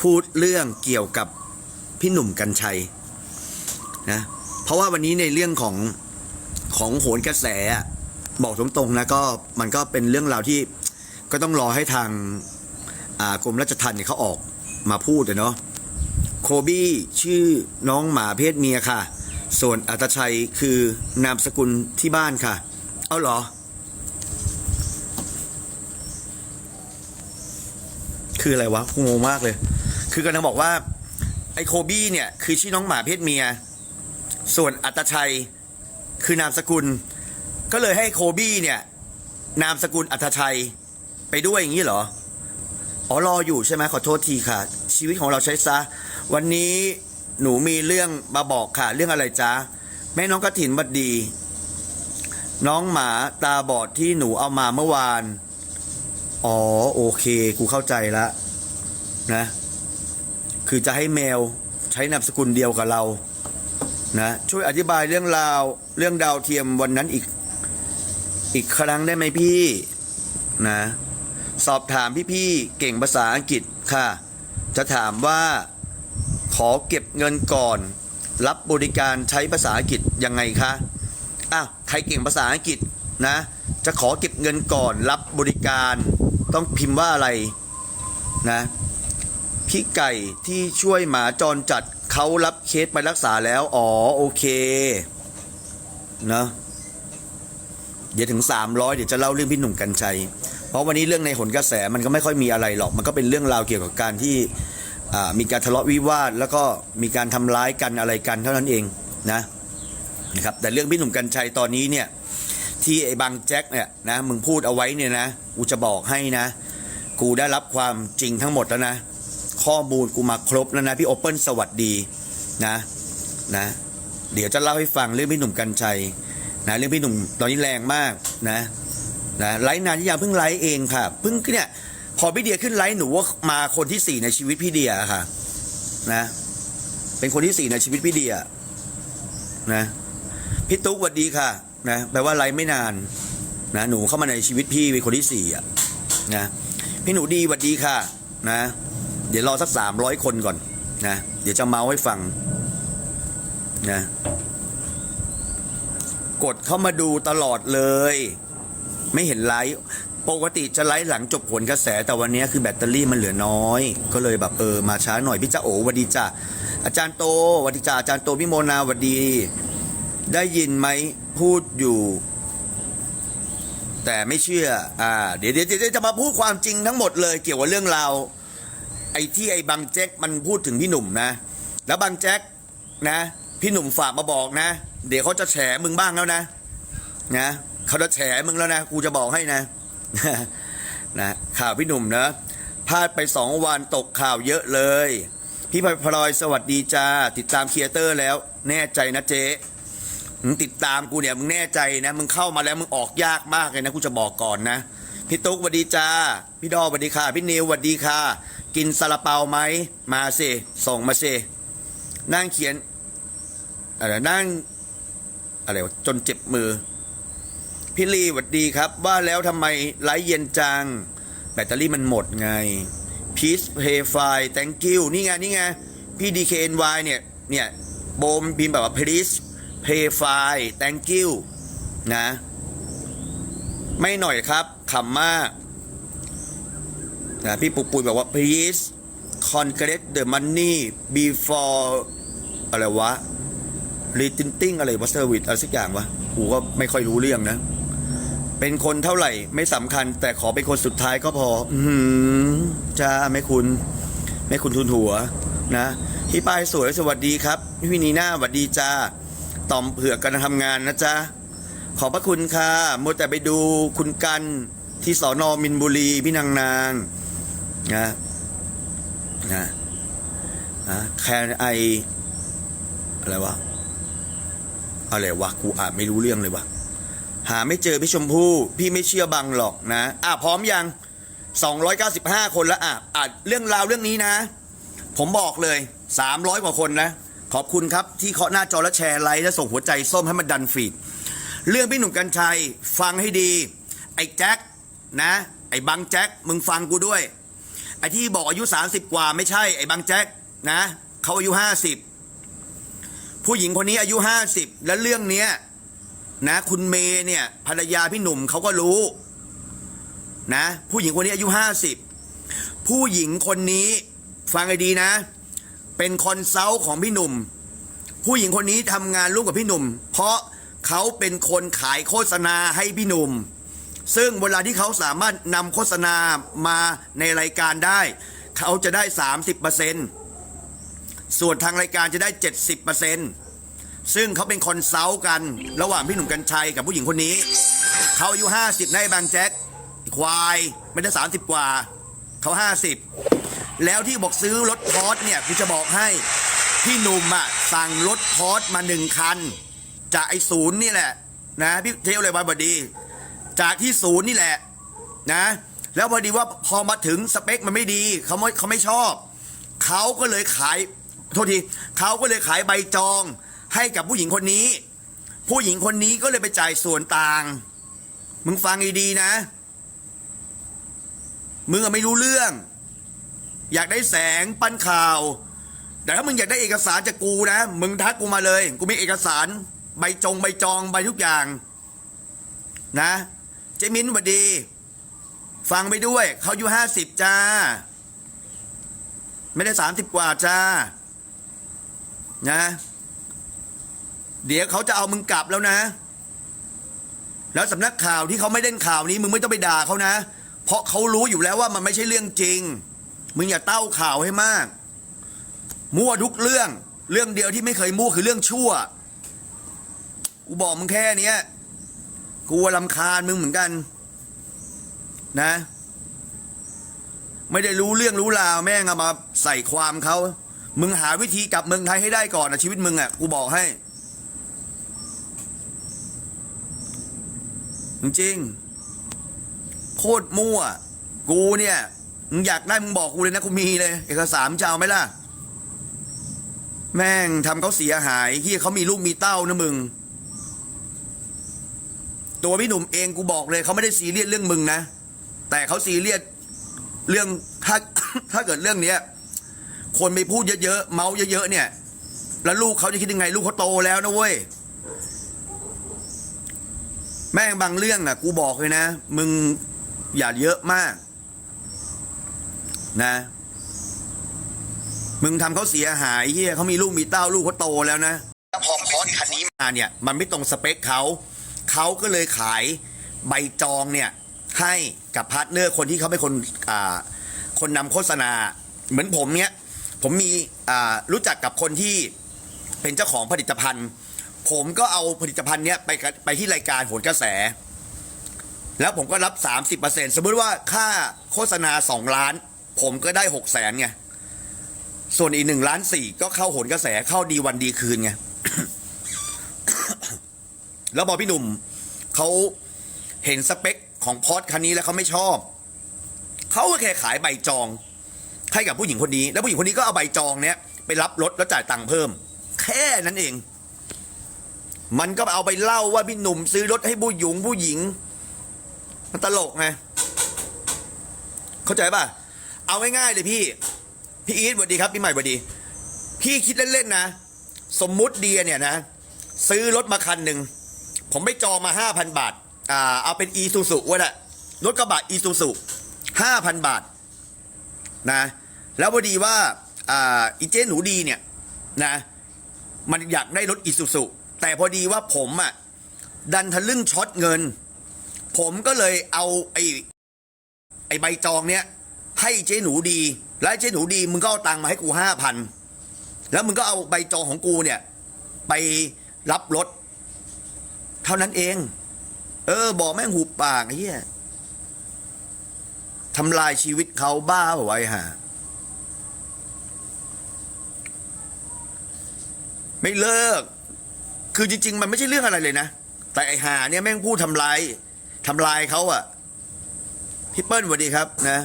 พูดเรื่องเกี่ยวกับพี่หนุ่มกัญชัยนะเพราะว่าวันนี้ในเรื่องของของโหนกระแสบอกตรงๆนะก็มันก็เป็นเรื่องราวที่ก็ต้องรอให้ทางกรมราชทัณฑ์เนี่ยเขาออกมาพูดเนาะโคบี้ชื่อน้องหมาเพศเมียค่ะ ส่วนอัตชัยคือนามสกุลที่บ้านค่ะ เอาเหรอ คืออะไรวะงงมากเลย คือกำลังบอกว่าไอ้โคบี้เนี่ยคือชื่อน้องหมาเพศเมีย ส่วนอัตชัยคือนามสกุล ก็เลยให้โคบี้เนี่ย นามสกุลอัตชัยไปด้วยอย่างนี้เหรอ อ๋อรออยู่ใช่ไหมขอโทษทีค่ะ ชีวิตของเราใช้ซะ วันนี้หนูมีเรื่องมาบอกค่ะ เรื่องอะไรจ๊ะ แม่น้องกระถินบัดดี น้องหมาตาบอดที่หนูเอามาเมื่อวาน อ๋อโอเค กูเข้าใจละนะ คือจะให้แมวใช้นามสกุลเดียวกับเรานะช่วยอธิบายเรื่องราวเรื่องดาวเทียมวันนั้นอีก อีกครั้งได้ไหมพี่นะสอบถามพี่ๆเก่งภาษาอังกฤษค่ะ จะถามว่าขอเก็บเงินก่อน รับบริการใช้ภาษาอังกฤษยังไงคะอ้าวใครเก่งภาษาอังกฤษนะ จะขอเก็บเงินก่อนรับบริการ ต้องพิมพ์ว่าอะไรนะ พี่ไก่ที่ช่วยหมาจรจัดเขารับเคสไปรักษาแล้ว อ๋อ โอเคนะเดี๋ยวถึง 300 เดี๋ยวจะเล่าเรื่องพี่หนุ่มกัญชัย เพราะวันนี้เรื่องในหนกระแสมันก็ไม่ค่อยมีอะไรหรอก มันก็เป็นเรื่องราวเกี่ยวกับการที่มีการทะเลาะวิวาท แล้วก็มีการทำร้ายกันอะไรกันเท่านั้นเองนะนะครับแต่เรื่องพี่หนุ่มกัญชัยตอนนี้เนี่ยที่ไอ้บางแจ็คเนี่ยนะมึงพูดเอาไว้เนี่ยนะกูจะบอกให้นะ กูได้รับความจริงทั้งหมดแล้วนะ ข้อมูลกูมาครบแล้วนะพี่โอเปิลสวัสดีนะนะ เดี๋ยวจะเล่าให้ฟังเรื่องพี่หนุ่มกัญชัยนะเรื่องพี่หนุ่มตอนนี้แรงมากนะนะไลฟ์นานที่ยังเพิ่งไลฟ์เองค่ะเพิ่งเนี่ยพอพี่เดียขึ้นไลฟ์หนูว่ามาคนที่สี่ในชีวิตพี่เดียค่ะนะเป็นคนที่สี่ในชีวิตพี่เดียนะพี่ตุ๊กสวัสดีค่ะนะแปลว่าไลฟ์ไม่นานนะหนูเข้ามาในชีวิตพี่เป็นคนที่สี่อะนะพี่หนูดีสวัสดีค่ะนะ เดี๋ยวรอสักสามร้อยคนก่อนนะเดี๋ยวจะเมาให้ฟังนะกดเข้ามาดูตลอดเลย ไม่เห็นไลฟ์ปกติจะไลฟ์หลังจบผลกระแสแต่วันนี้คือแบตเตอรี่มันเหลือน้อย ก็เลยแบบเออมาช้าหน่อยพี่จ้าโอวัสดีจ้าอาจารย์โตวัสดีจ้าอาจารย์โตพี่โมนาวัสดี ได้ยินไหมพูดอยู่ แต่ไม่เชื่ออ่าเดี๋ยวเดี๋ยวเดี๋ยวจะมาพูดความจริงทั้งหมดเลยเกี่ยวกับเรื่องราว ไอ้ที่ไอ้บางแจ็คมันพูดถึงพี่หนุ่มนะ แล้วบางแจ็คนะ พี่หนุ่มฝากมาบอกนะ เดี๋ยวเขาจะแฉมึงบ้างแล้วนะ นะเขาจะแฉมึงแล้วนะกูจะบอกให้นะนะข่าวพี่หนุ่มนะพลาดไปสองวันตกข่าวเยอะเลย พี่พลอยสวัสดีจ้าติดตามครีเอเตอร์แล้ว แน่ใจนะเจ๊มึงติดตามกูเนี่ยมึงแน่ใจนะมึงเข้ามาแล้วมึงออกยากมากเลยนะกูจะบอกก่อนนะพี่ตุ๊กสวัสดีจ้าพี่ดอสวัสดีค่ะ พี่นิวสวัสดีค่ะ กินซาลาเปาไหมมาสิ ส่งมาสิ นั่งเขียนอะไรนั่งอะไรวะจนเจ็บมือ พี่ลีสวัสดีครับ ว่าแล้วทำไมไลฟ์เย็นจัง แบตเตอรี่มันหมดไง Peace Pay File Thank you นี่ไง นี่ไง พี่ DKNY เนี่ย เนี่ย โบมพิมพ์แบบว่า Please Pay File Thank you นะ ไม่หน่อยครับขำมาก นะพี่ปุกปุยบอกว่า please congregate the money before อะไรวะ retinting อะไรวะ service อะไรสักอย่างวะกูก็ไม่ค่อยรู้เรื่องนะ เป็นคนเท่าไหร่ไม่สำคัญ แต่ขอเป็นคนสุดท้ายก็พอ อืจ้าแม่คุณแม่คุณทุนหัวนะพี่ปายสวยสวัสดีครับ พี่วินีน่าสวัสดีจ้าต่อมเผือกกันทำงานนะจ๊ะ ขอบพระคุณค่ะมัวแต่ไปดูคุณกันที่สอนอมินบุรี พี่นางนาง นะนะนะแคนไออะไรวะอะไรวะกูอ่านไม่รู้เรื่องเลยวะหาไม่เจอพี่ชมพู่ พี่ไม่เชื่อบังหรอกนะ อะพร้อมยัง 295 คนแล้วอะอะเรื่องราวเรื่องนี้นะ ผมบอกเลย 300 กว่าคนนะ ขอบคุณครับที่เคาะหน้าจอและแชร์ไลค์และส่งหัวใจส้มให้มันดันฟีดเรื่องพี่หนุ่มกัญชัย ฟังให้ดี ไอ้แจ็คนะ ไอ้บังแจ็คมึงฟังกูด้วย ไอ้ที่บอกอายุสามสิบกว่าไม่ใช่ไอ้บางแจ็คนะเขาอายุห้าสิบผู้หญิงคนนี้อายุห้าสิบแล้วเรื่องเนี้ยนะ คุณเมย์เนี่ยภรรยาพี่หนุ่มเขาก็รู้ นะ ผู้หญิงคนนี้อายุห้าสิบผู้หญิงคนนี้ฟังให้ดีนะ เป็นคอนซัลท์ของพี่หนุ่ม ผู้หญิงคนนี้ทำงานร่วมกับพี่หนุ่ม เพราะเขาเป็นคนขายโฆษณาให้พี่หนุ่ม ซึ่งเวลาที่เขาสามารถนำโฆษณามาในรายการได้ เขาจะได้ 30%ส่วนทางรายการจะได้ 70%ซึ่งเขาเป็นคอนซัลท์กันระหว่างพี่หนุ่มกัญชัยกับผู้หญิงคนนี้ เขาอายุ 50ในบางแจ็คควายไม่ได้30 กว่า เขา 50 แล้วที่บอกซื้อรถพอร์ตเนี่ยกูจะบอกให้พี่หนุ่มอะสั่งรถพอร์ตมาหนึ่งคัน จากไอศูนย์นี่แหละนะพี่เทวเลยวันบดี จากที่ศูนย์นี่แหละนะ แล้วพอดีว่าพอมาถึงสเปคมันไม่ดีเขาไม่เขาไม่ชอบ เขาก็เลยขายโทษทีเขาก็เลยขายใบจองให้กับผู้หญิงคนนี้ ผู้หญิงคนนี้ก็เลยไปจ่ายส่วนต่าง มึงฟังดีๆนะ มึงอะไม่รู้เรื่อง อยากได้แสงปั้นข่าว แต่ถ้ามึงอยากได้เอกสารจากกูนะ มึงทักกูมาเลย กูมีเอกสาร ใบจงใบจองใบทุกอย่าง นะ เจมินสวัสดี ฟังไปด้วย เขาอายุห้าสิบจ้า ไม่ได้สามสิบกว่าจ้า นะ เดี๋ยวเขาจะเอามึงกลับแล้วนะ แล้วสำนักข่าวที่เขาไม่เล่นข่าวนี้ มึงไม่ต้องไปด่าเขานะ เพราะเขารู้อยู่แล้วว่ามันไม่ใช่เรื่องจริง มึงอย่าเต้าข่าวให้มาก มั่วทุกเรื่อง เรื่องเดียวที่ไม่เคยมั่วคือเรื่องชั่ว กูบอกมึงแค่เนี้ย กูลำคาญมึงเหมือนกัน นะ ไม่ได้รู้เรื่องรู้ราวแม่งเอามาใส่ความเขา มึงหาวิธีกลับเมืองไทยให้ได้ก่อนนะชีวิตมึงอะ กูบอกให้ จริงๆโคตรมั่ว กูเนี่ย มึงอยากได้มึงบอกกูเลยนะกูมีเลย เอกสารมึงจะเอาไหมล่ะ แม่งทำเขาเสียหายที่เขามีลูกมีเต้านะมึง ตัวพี่หนุ่มเองกูบอกเลยเขาไม่ได้ซีเรียสเรื่องมึงนะ แต่เขาซีเรียสเรื่องถ้าถ้าเกิดเรื่องเนี้ย คนไปพูดเยอะๆเมาเยอะๆเนี่ย แล้วลูกเขาจะคิดยังไง ลูกเขาโตแล้วนะเว้ยแม่งบางเรื่องอะ กูบอกเลยนะ มึงอย่าเยอะมาก นะ มึงทำเขาเสียหายเฮียเขามีลูกมีเต้าลูกเขาโตแล้วนะพอพอดคันนี้มาเนี่ย มันไม่ตรงสเปคเขา เขาก็เลยขายใบจองเนี่ยให้กับพาร์ทเนอร์คนที่เขาเป็นคนคนนำโฆษณา เหมือนผมเนี่ยผมมีรู้จักกับคนที่เป็นเจ้าของผลิตภัณฑ์ ผมก็เอาผลิตภัณฑ์เนี้ยไปไปที่รายการโหนกระแส แล้วผมก็รับ 30%สมมติว่าค่าโฆษณา 2 ล้าน ผมก็ได้ 6 0แสนไงส่วนอีกหนึ่งล้านสี่ก็เข้าโหนกระแสเข้าดีวันดีคืนไง แล้วพอพี่หนุ่มเขาเห็นสเปคของพอดคันนี้แล้วเขาไม่ชอบ เขาก็แค่ขายใบจอง ให้กับผู้หญิงคนนี้ แล้วผู้หญิงคนนี้ก็เอาใบจองเนี้ยไปรับรถแล้วจ่ายตังค์เพิ่ม แค่นั้นเอง มันก็เอาไปเล่าว่าพี่หนุ่มซื้อรถให้ผู้หญิงผู้หญิง มันตลกไง เข้าใจป่ะ เอาง่ายๆเลยพี่ พี่อีทสวัสดีครับพี่ใหม่สวัสดี พี่คิดเล่นๆนะ สมมุติเดียเนี่ยนะ ซื้อรถมาคันหนึ่ง ผมไปจองมาห้าพันบาท อ่า เอาเป็นอีซูซุวะแหละรถกระบะอีซูซุห้าพันบาท นะ แล้วพอดีว่า อ่า อีเจหนูดีเนี่ย นะ มันอยากได้รถอีซูซุแต่พอดีว่าผมอะ ดันทะลึ่งช็อตเงิน ผมก็เลยเอาไอ้ไอ้ใบจองเนี้ยให้เจ๊หนูดี แล้วเจ๊หนูดีมึงก็เอาตังค์มาให้กูห้าพันแล้วมึงก็เอาใบจองของกูเนี่ย ไปรับรถ เท่านั้นเอง เออ บอกแม่งหูปากไอ้เหี้ยทำลายชีวิตเขาบ้าเปล่าวะไอ้ห่าไม่เลิก คือจริง ๆ มันไม่ใช่เรื่องอะไรเลยนะ แต่ไอ้ห่าเนี่ยแม่งพูดทำลายทำลายเขาอะพี่เปิ้ลสวัสดีครับนะ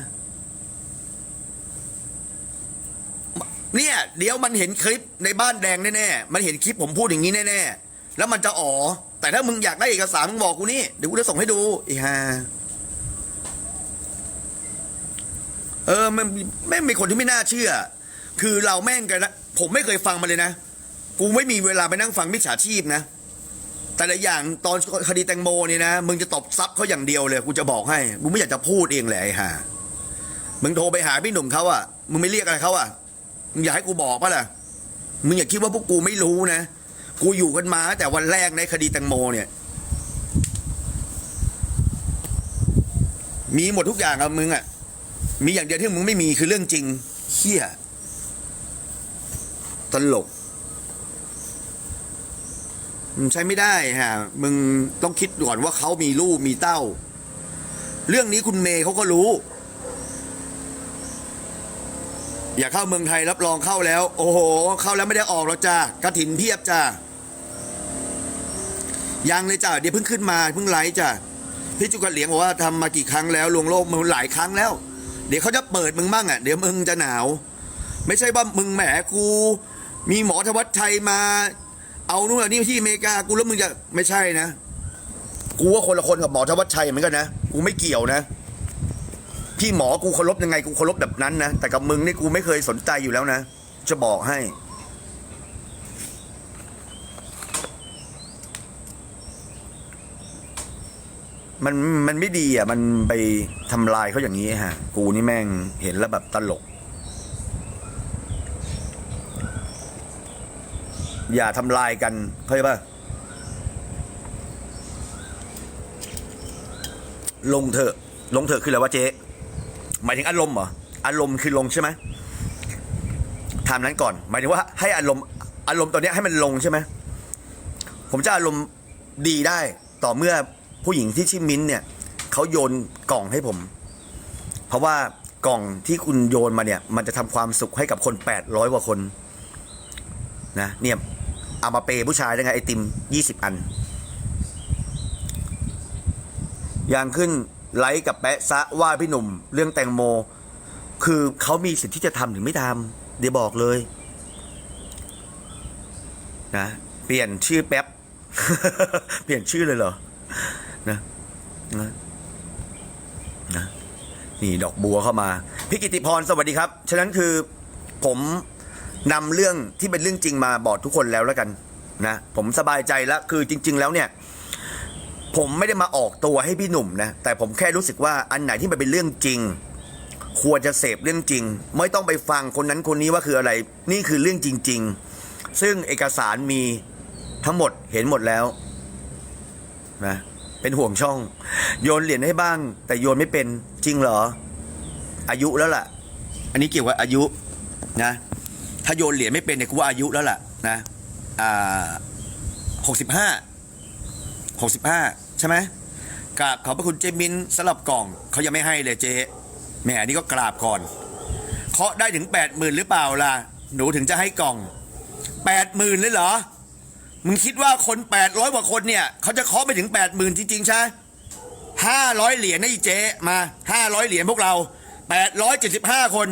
เนี่ย เดี๋ยวมันเห็นคลิปในบ้านแดงแน่ๆ มันเห็นคลิปผมพูดอย่างนี้แน่ๆ แล้วมันจะอ๋อ แต่ถ้ามึงอยากได้เอกสารมึงบอกกูนี่ เดี๋ยวกูจะส่งให้ดูไอ้ห่าเออมันแม่งเป็นคนที่ไม่น่าเชื่อ คือเราแม่งกันนะผมไม่เคยฟังมาเลยนะ กูไม่มีเวลาไปนั่งฟังมิจฉาชีพนะ แต่ละอย่างตอนคดีแตงโมเนี่ยนะ มึงจะตบซับเขาอย่างเดียวเลย กูจะบอกให้ กูไม่อยากจะพูดเองแหละไอ้ห่ามึงโทรไปหาพี่หนุ่มเขาอะมึงไม่เรียกอะไรเขาอะมึงอยากให้กูบอกปะล่ะ มึงอย่าคิดว่าพวกกูไม่รู้นะ กูอยู่กันมาแต่วันแรกในคดีแตงโมเนี่ย มีหมดทุกอย่างอะมึงอะมีอย่างเดียวที่มึงไม่มีคือเรื่องจริงเฮี้ยตลกมันใช้ไม่ได้ฮะ มึงต้องคิดก่อนว่าเขามีลูกมีเต้า เรื่องนี้คุณเมย์เขาก็รู้ อย่าเข้าเมืองไทยรับรองเข้าแล้ว โอ้โห เข้าแล้วไม่ได้ออกแล้วจ้ากระถินเพียบจ้า ยังเลยจ้าเดี๋ยวเพิ่งขึ้นมาเพิ่งไลฟ์จ้าพี่จุกเหลียงบอกว่าทำมากี่ครั้งแล้วลวงโลกมึงหลายครั้งแล้ว เดี๋ยวเขาจะเปิดมึงมั่งอะเดี๋ยวมึงจะหนาว ไม่ใช่ว่ามึงแหมกู มีหมอธวัชชัยมา เอานู่นเอานี่ที่อเมริกากูแล้วมึงจะไม่ใช่นะ กูว่าคนละคนกับหมอธวัชชัยเหมือนกันนะกูไม่เกี่ยวนะพี่หมอกูเคารพยังไงกูเคารพแบบนั้นนะแต่กับมึงนี่กูไม่เคยสนใจอยู่แล้วนะ จะบอกให้ มันมันไม่ดีอะ มันไปทำลายเขาอย่างนี้ฮะ กูนี่แม่งเห็นแล้วแบบตลก อย่าทำลายกันเข้าใจป่ะลงเถอะ ลงเถอะคืออะไรวะเจ๊หมายถึงอารมณ์เหรออารมณ์คือลงใช่ไหมถามนั้นก่อน หมายถึงว่าให้อารมณ์อารมณ์ตอนนี้ให้มันลงใช่ไหมผมจะอารมณ์ดีได้ต่อเมื่อ ผู้หญิงที่ชื่อมิ้นเนี่ยเขาโยนกล่องให้ผม เพราะว่ากล่องที่คุณโยนมาเนี่ย มันจะทำความสุขให้กับคนแปดร้อยกว่าคนนะเนี่ยเอามาเปย์ผู้ชายได้ไงไอติมยี่สิบอันอย่างขึ้นไลค์กับแปะซะว่าพี่หนุ่ม เรื่องแตงโม คือเขามีสิทธิ์ที่จะทำหรือไม่ทำเดี๋ยวบอกเลยนะเปลี่ยนชื่อแป๊บ เปลี่ยนชื่อเลยเหรอ นะนะนะนี่ดอกบัวเข้ามาพี่กิติพรสวัสดีครับ ฉะนั้นคือผมนำเรื่องที่เป็นเรื่องจริงมาบอกทุกคนแล้วแล้วกันนะผมสบายใจแล้วคือจริง ๆ แล้วเนี่ย ผมไม่ได้มาออกตัวให้พี่หนุ่มนะแต่ผมแค่รู้สึกว่าอันไหนที่มันเป็นเรื่องจริง ควรจะเสพเรื่องจริง ไม่ต้องไปฟังคนนั้นคนนี้ว่าคืออะไร นี่คือเรื่องจริง ๆ ซึ่งเอกสารมีทั้งหมดเห็นหมดแล้วนะ เป็นห่วงช่อง โยนเหรียญให้บ้าง แต่โยนไม่เป็นจริงเหรอ อายุแล้วล่ะ อันนี้เกี่ยวกับอายุนะ ถ้าโยนเหรียญไม่เป็นเนี่ยกูว่าอายุแล้วล่ะนะอ่าหกสิบห้าหกสิบห้าใช่ไหมกราบขอบพระคุณเจมินสลับกล่องเขายังไม่ให้เลยเจ๊แหมนนี้ก็กราบก่อนเคาะได้ถึงแปดหมื่นหรือเปล่าล่ะ หนูถึงจะให้กล่องแปดหมื่นเลยเหรอ มึงคิดว่าคนแปดร้อยกว่าคนเนี่ยเขาจะเคาะไปถึงแปดหมื่นจริงๆใช่ห้าร้อยเหรียญนะอีเจ๊มาห้าร้อยเหรียญพวกเราแปดร้อยเจ็ดสิบห้าคน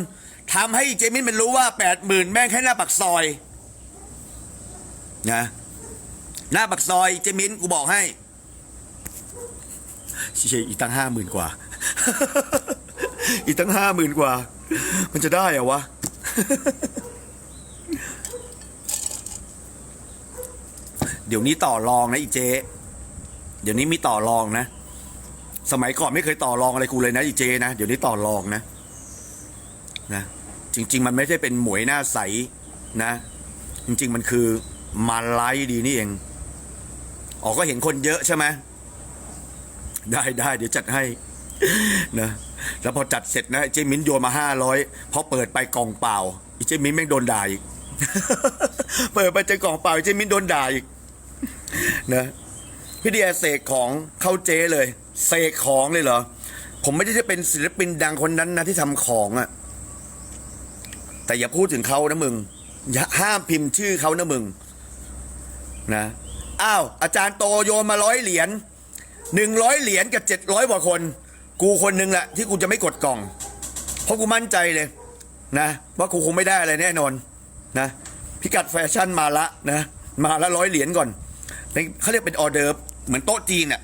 ทำให้อีเจมินมันรู้ว่าแปดหมื่นแม่งแค่หน้าปากซอยนะหน้าปากซอยเจมินกูบอกให้เชียอีตั้งห้าหมื่นกว่า อีตั้งห้าหมื่นกว่า มันจะได้เหรอวะ เดี๋ยวนี้ต่อรองนะอีเจ เดี๋ยวนี้มีต่อรองนะ สมัยก่อนไม่เคยต่อรองอะไรกูเลยนะอีเจนะ เดี๋ยวนี้ต่อรองนะ นะ จริง ๆ มันไม่ใช่เป็นหมวยหน้าใสนะ จริง ๆ มันคือมาไลดีนี่เอง ออกก็เห็นคนเยอะใช่ไหมได้ได้เดี๋ยวจัดให้นะแล้วพอจัดเสร็จนะเจมิ้นโยนมาห้าร้อยพอเปิดไปกล่องเปล่าอีเจมิ้นแม่งโดนด่าอีก เปิดไปเจอกล่องเปล่าอีเจมิ้นโดนด่าอีก นะพี่เดียเสกของเข้าเจเลย เสกของเลยเหรอ ผมไม่ได้จะเป็นศิลปินดังคนนั้นนะที่ทำของอะ แต่อย่าพูดถึงเขานะมึง อย่าห้ามพิมพ์ชื่อเขานะมึง นะอ้าวอาจารย์โตโยนมาร้อยเหรียญหนึ่งร้อยเหรียญกับเจ็ดร้อยกว่าคน กูคนหนึ่งแหละที่กูจะไม่กดกล่อง เพราะกูมั่นใจเลย นะว่ากูคงไม่ได้อะไรแน่นอน นะพิกัดแฟชั่นมาละนะ มาละร้อยเหรียญก่อน เป็นเขาเรียกเป็นออเดิร์ฟเหมือนโต๊ะจีนอะ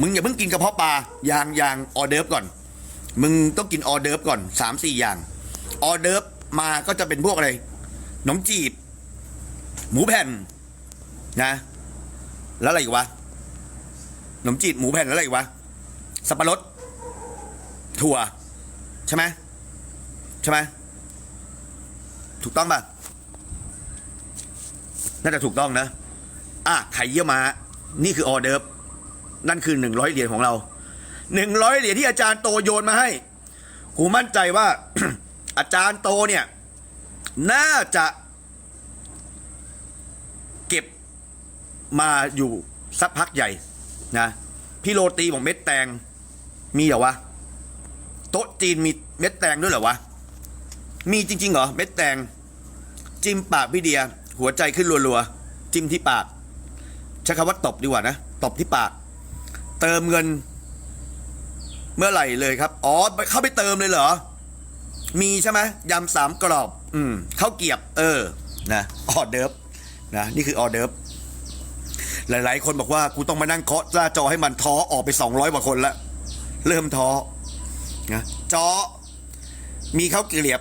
มึงอย่าเพิ่งกินกระเพาะปลายางยางออเดิร์ฟก่อน มึงต้องกินออเดิร์ฟก่อนสามสี่อย่างออเดิร์ฟมาก็จะเป็นพวกอะไรขนมจีบ หมูแผ่นนะ แล้วอะไรอีกวะขนมจีบหมูแผ่นแล้วอะไรอีกวะสับปะรดถั่วใช่ไหมใช่ไหมถูกต้องป่ะน่าจะถูกต้องนะ อะไข่เยี่ยวมา นี่คือออเดิร์ฟนั่นคือหนึ่งร้อยเหรียญของเราหนึ่งร้อยเหรียญที่อาจารย์โตโยนมาให้กูมั่นใจว่า อาจารย์โตเนี่ย น่าจะเก็บมาอยู่สักพักใหญ่นะพี่โรตีบอกเม็ดแตงมีเหรอวะโต๊ะจีนมีเม็ดแตงด้วยเหรอวะมีจริงๆเหรอเม็ดแตง จิ้มปากพี่เดีย หัวใจขึ้นรัวๆ จิ้มที่ปาก ใช้คำว่าตบดีกว่านะตบที่ปาก เติมเงิน เมื่อไหร่เลยครับ อ๋อ เข้าไปเติมเลยเหรอ มีใช่ไหมยำสามกรอบ อืมข้าวเกียบ เออ นะออเดิร์ฟนะนี่คือออเดิร์ฟหลาย ๆ คนบอกว่ากูต้องมานั่งเคาะหน้าจอให้มันท้อออกไปสองร้อยกว่าคนละเริ่มท้อนะจอ มีข้าวเกรียบ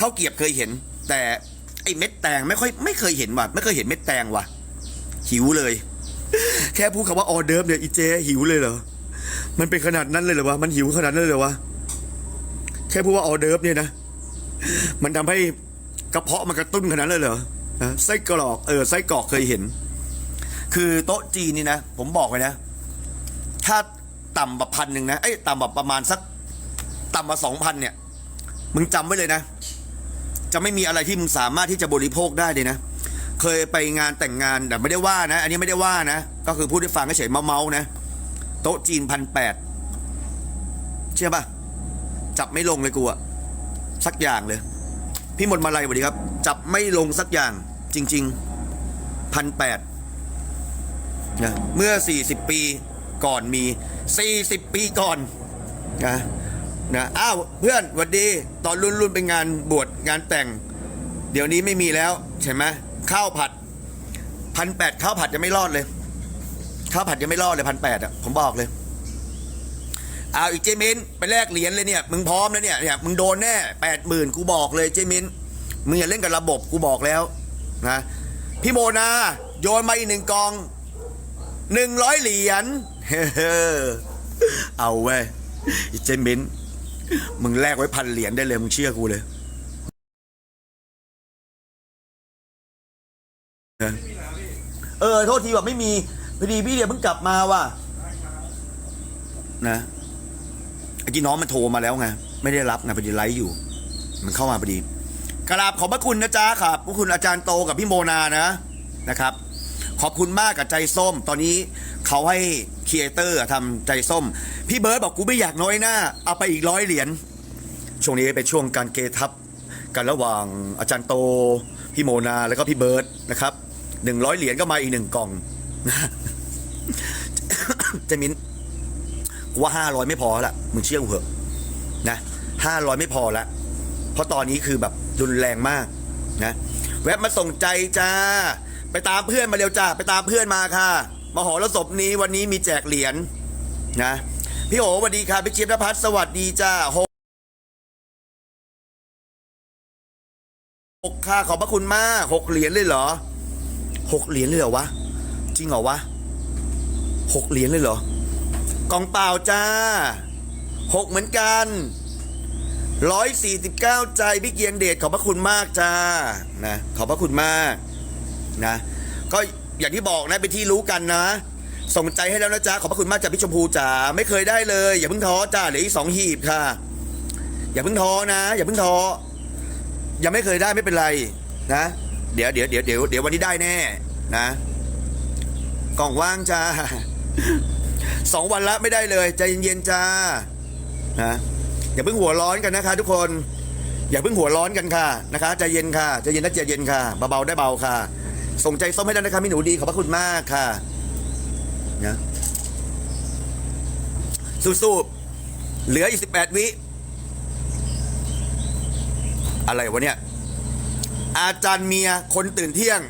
ข้าวเกียบเคยเห็น แต่ไอ้เม็ดแตงไม่ค่อยไม่เคยเห็นว่ะไม่เคยเห็นเม็ดแตงว่ะ หิวเลย แค่พูดคำว่าออเดิร์ฟเนี่ยอีเจหิวเลยเหรอ มันเป็นขนาดนั้นเลยเหรอวะ มันหิวขนาดนั้นเลยเหรอวะ แค่พูดว่าออเดิร์ฟเนี่ยนะ มันทำให้กระเพาะมันกระตุ้นขนาดนั้นเลยเหรอไส้กรอกเออไส้กรอกเคยเห็น คือโต๊ะจีนนี่นะ ผมบอกเลยนะ ถ้าต่ำแบบพันหนึ่งนะไอ้ยต่ำแบบประมาณสักต่ำมาสองพันเนี่ย มึงจำไว้เลยนะ จะไม่มีอะไรที่มึงสามารถที่จะบริโภคได้เลยนะ เคยไปงานแต่งงานแต่ไม่ได้ว่านะ อันนี้ไม่ได้ว่านะ ก็คือพูดให้ฟังเฉยเมาๆนะ โต๊ะจีนพันแปดเชื่อปะจับไม่ลงเลยกูอะสักอย่างเลย พี่มนต์มาลัยสวัสดีครับ จับไม่ลงสักอย่าง จริงๆพันแปดนะเมื่อ 40 ปีก่อนมี 40 ปีก่อนนะนะอ้าวเพื่อนหวัดดี ตอนรุ่นรุ่นเป็นงานบวชงานแต่ง เดี๋ยวนี้ไม่มีแล้วใช่ไหม ข้าวผัดพันแปดข้าวผัดจะไม่รอดเลย ข้าวผัดยังไม่รอดเลยพันแปดอะผมบอกเลยเอาอีกเจมินไปแลกเหรียญเลยเนี่ยมึงพร้อมแล้วเนี่ยเนี่ยมึงโดนแน่แปดหมื่นกูบอกเลยเจมินมึงอย่าเล่นกับระบบกูบอกแล้วนะพี่โมนาโยนมาอีกหนึ่งกองหนึ่งร้อยเหรียญเอาเว้ยอีเจมินมึงแลกไว้พันเหรียญได้เลยมึงเชื่อกูเลย เออโทษทีว่าไม่มีพอดีพี่เดียเพิ่งกลับมาว่ะนะไอ้กี้น้องมันโทรมาแล้วไงไม่ได้รับไงพอดีไลฟ์อยู่ มันเข้ามาพอดีกราบขอบพระคุณนะจ๊ะครับพวกคุณอาจารย์โตกับพี่โมนานะนะครับ ขอบคุณมากกับใจส้ม ตอนนี้เขาให้ครีเอเตอร์ทำใจส้ม พี่เบิร์ดบอกกูไม่อยากน้อยหน้า เอาไปอีกร้อยเหรียญช่วงนี้เป็นช่วงการเกทับกันระหว่างอาจารย์โต พี่โมนาแล้วก็พี่เบิร์ดนะครับ หนึ่งร้อยเหรียญก็มาอีกหนึ่งกล่องนะเจมินกูว่าห้าร้อยไม่พอละมึงเชื่อกูเหอะนะห้าร้อยไม่พอละเพราะตอนนี้คือแบบรุนแรงมากนะแวะมาส่งใจจ้า ไปตามเพื่อนมาเร็วจ้าไปตามเพื่อนมาค่ะมหรสพนี้วันนี้มีแจกเหรียญนะพี่โอสวัสดีค่ะพี่ชิพนภัสสวัสดีจ้าโฮหกค่าขอบพระคุณมากหกเหรียญเลยเหรอ หกเหรียญเลยเหรอวะ จริงเหรอวะหกเหรียญเลยเหรอกล่องเปล่าจ้าหกเหมือนกันร้อยสี่สิบเก้าใจพี่เกียงเดชขอบพระคุณมากจ้านะขอบพระคุณมากนะ ก็อย่างที่บอกนะเป็นที่รู้กันนะ ส่งใจให้แล้วนะจ๊ะขอบพระคุณมากจากพี่ชมพูจ๋าไม่เคยได้เลย อย่าเพิ่งท้อจ้าเหลืออีกสองหีบค่ะ อย่าเพิ่งท้อนะ อย่าเพิ่งท้อยังไม่เคยได้ไม่เป็นไรนะ เดี๋ยวเดี๋ยวเดี๋ยวเดี๋ยวเดี๋ยววันนี้ได้แน่นะกล่องว่างจ้าสองวันละไม่ได้เลยใจเย็นๆจ้านะอย่าเพิ่งหัวร้อนกันนะคะ ทุกคน อย่าเพิ่งหัวร้อนกันค่ะนะคะใจเย็นค่ะใจเย็นนะใจเย็นค่ะเบาๆได้เบาค่ะ ส่งใจส้มให้ได้นะคะพี่หนูดีขอบพระคุณมากค่ะนะสู้ๆเหลืออีกสิบแปดวิอะไรวะเนี่ย อาจารย์เมียคนตื่นเที่ยง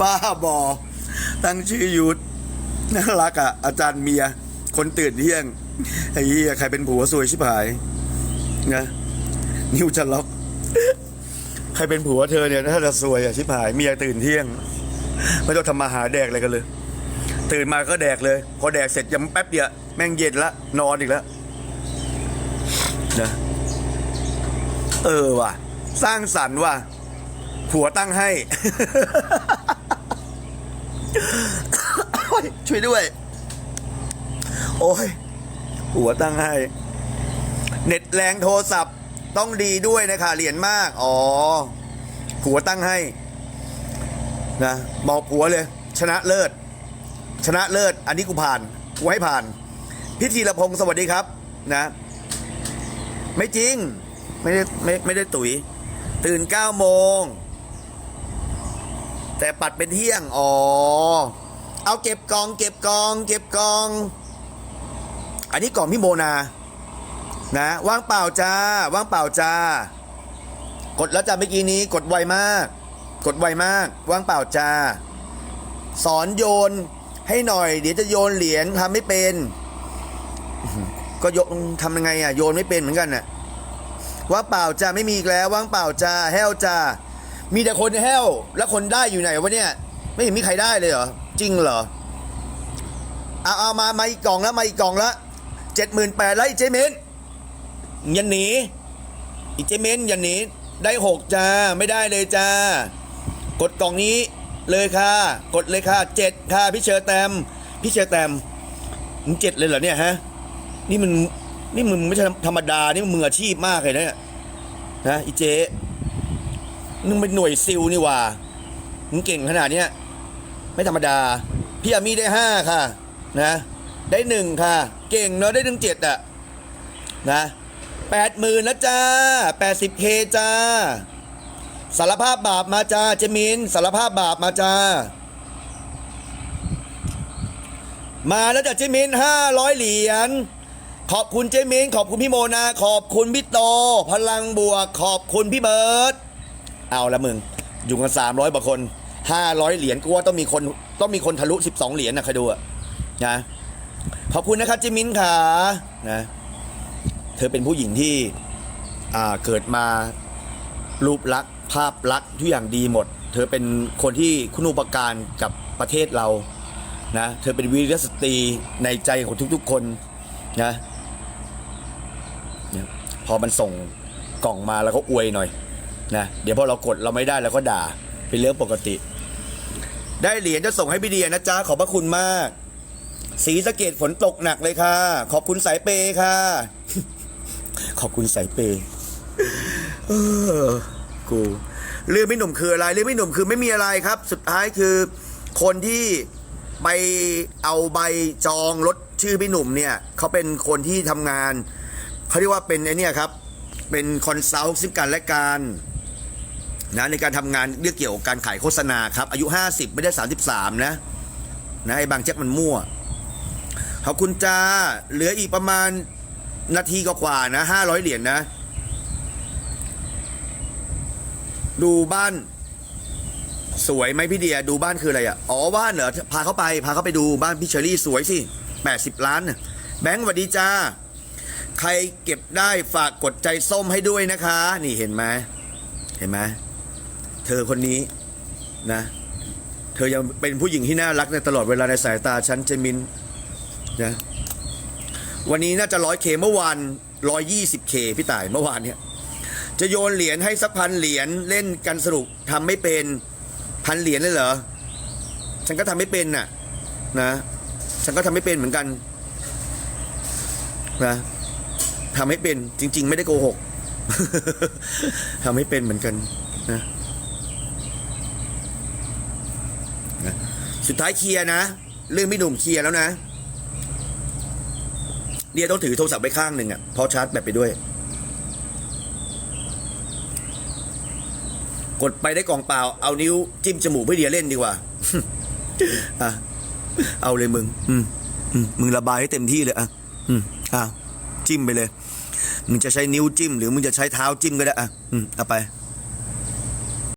บ้าบอตั้งชื่อยุทธน่ารักอะ อาจารย์เมีย คนตื่นเที่ยงไอ้เหี้ยใครเป็นผัวซวยชิบหายนะนิวจะล็อก ใครเป็นผัวเธอเนี่ยถ้าจะซวยอะชิบหายเมียตื่นเที่ยงไม่ต้องทำมาหาแดกอะไรกันเลย ตื่นมาก็แดกเลย พอแดกเสร็จยังแป๊บเดียวแม่งเย็นละนอนอีกแล้วนะ เออว่ะ สร้างสรรค์ว่ะ ผัวตั้งให้ ช่วยด้วย โอ้ยผัวตั้งให้ เน็ตแรงโทรศัพท์ต้องดีด้วยนะคะเหรียญมาก อ๋อ ผัวตั้งให้ นะบอกผัวเลย ชนะเลิศ ชนะเลิศ อันนี้กูผ่าน กูให้ผ่าน พิธีละพงศ์สวัสดีครับ นะ ไม่จริง ไม่ได้ไม่ไม่ได้ตุ๋ยตื่นเก้าโมง แต่ปัดเป็นเที่ยง อ๋อ เอาเก็บกอง เก็บกอง เก็บกอง อันนี้กล่องพี่โมนา นะว่างเปล่าจ้าว่างเปล่าจ้ากดแล้วจ้าเมื่อกี้นี้ กดไวมาก กดไวมาก ว่างเปล่าจ้าสอนโยนให้หน่อย เดี๋ยวจะโยนเหรียญทำไม่เป็น ก็โยนทำยังไงอะโยนไม่เป็นเหมือนกันน่ะ ว่างเปล่าจ้าไม่มีอีกแล้วว่างเปล่าจ้าแห้วจ้ามีแต่คนแห้วแล้วคนได้อยู่ไหนวะเนี่ย ไม่เห็นมีใครได้เลยเหรอจริงเหรอเอาเอามามาอีกกล่องแล้วมาอีกกล่องละเจ็ดหมื่นแปดแล้วอีเจเมนยันหนีอีเจเมนยันหนีได้หกจ้าไม่ได้เลยจ้ากดกล่องนี้เลยค่ะ กดเลยค่ะเจ็ดค่ะพี่เชอร์แตมพี่เชอร์แตมมึงเจ็ดเลยเหรอเนี่ยฮะนี่มัน นี่มึงไม่ใช่ธรรมดา นี่มึงมืออาชีพมากเลยนะเนี่ยนะอีเจมึงเป็นหน่วยซิลนี่ว่ามึงเก่งขนาดเนี้ยไม่ธรรมดา พี่อามี่ได้ห้าค่ะ นะ ได้หนึ่งค่ะ เก่งเนอะได้ถึงเจ็ดอะ นะแปดหมื่นแล้วจ้าแปดสิบเคจ้า สารภาพบาปมาจ้าเจมิน สารภาพบาปมาจ้า มาแล้วจ้ะเจมินห้าร้อยเหรียญ ขอบคุณเจมินขอบคุณพี่โมนา ขอบคุณพี่โต พลังบวก ขอบคุณพี่เบิร์ตเอาละมึง อยู่กันสามร้อยกว่าคนห้าร้อยเหรียญกูว่าต้องมีคนต้องมีคนทะลุสิบสองเหรียญนะใครดูอะนะขอบคุณนะครับเจมินค่ะนะเธอเป็นผู้หญิงที่อ่าเกิดมารูปลักษณ์ภาพลักษณ์ทุกอย่างดีหมด เธอเป็นคนที่คุณูปการกับประเทศเรานะเธอเป็นวีรสตรีในใจของทุกๆคนนะ พอมันส่งกล่องมาแล้วก็อวยหน่อยนะเดี๋ยวพอเรากดเราไม่ได้เราก็ด่าเป็นเรื่องปกติ ได้เหรียญจะส่งให้พี่เดียนะจ๊ะขอบพระคุณมากสีสะเกดฝนตกหนักเลยค่ะ ขอบคุณสายเปย์ค่ะ ขอบคุณสายเปย์เออกูเรื่องไม่หนุ่มคืออะไร เรื่องไม่หนุ่มคือไม่มีอะไรครับ สุดท้ายคือคนที่ไปเอาใบจองรถชื่อพี่หนุ่มเนี่ยเขาเป็นคนที่ทำงาน เขาเรียกว่าเป็นไอเนี่ยครับ เป็นคอนซัลท์ซึ่งกันและกันนะในการทำงานเรื่องเกี่ยวกับการขายโฆษณาครับ อายุ 50 ไม่ได้ 33 นะนะไอ้บางแจ็คมันมั่วขอบคุณจ้าเหลืออีกประมาณนาทีกว่าๆนะ500เหรียญนะ ดูบ้าน สวยไหมพี่เดียดูบ้านคืออะไรอะอ๋อบ้านเหรอพาเขาไป พาเขาไปดูบ้านพี่เชอรี่สวยสิแปดสิบล้านแบงค์สวัสดีจ้า ใครเก็บได้ฝากกดใจส้มให้ด้วยนะคะ นี่เห็นไหมเห็นไหมเธอคนนี้นะ เธอยังเป็นผู้หญิงที่น่ารักในตลอดเวลาในสายตาฉันเจมินนะวันนี้น่าจะร้อยเคเมื่อวานร้อยยี่สิบเคพี่ต่ายเมื่อวานเนี่ยจะโยนเหรียญให้สักพันเหรียญเล่นกันสนุกทำไม่เป็นพันเหรียญเลยเหรอฉันก็ทำไม่เป็นน่ะนะ ฉันก็ทำไม่เป็นเหมือนกันนะ ทำไม่เป็นจริง ๆ ไม่ได้โกหกทำไม่เป็นเหมือนกันนะสุดท้ายเคลียร์นะ เรื่องพี่หนุ่มเคลียร์แล้วนะเดียต้องถือโทรศัพท์ไปข้างหนึ่งอะพอชาร์จแบตไปด้วย กดไปได้กล่องเปล่า เอานิ้วจิ้มจมูกเพื่อเดียเล่นดีกว่าอะเอาเลยมึง อืมอืมมึงระบายให้เต็มที่เลยอะ อืมอะจิ้มไปเลย มึงจะใช้นิ้วจิ้ม หรือมึงจะใช้เท้าจิ้มก็ได้อะอืมเอาไป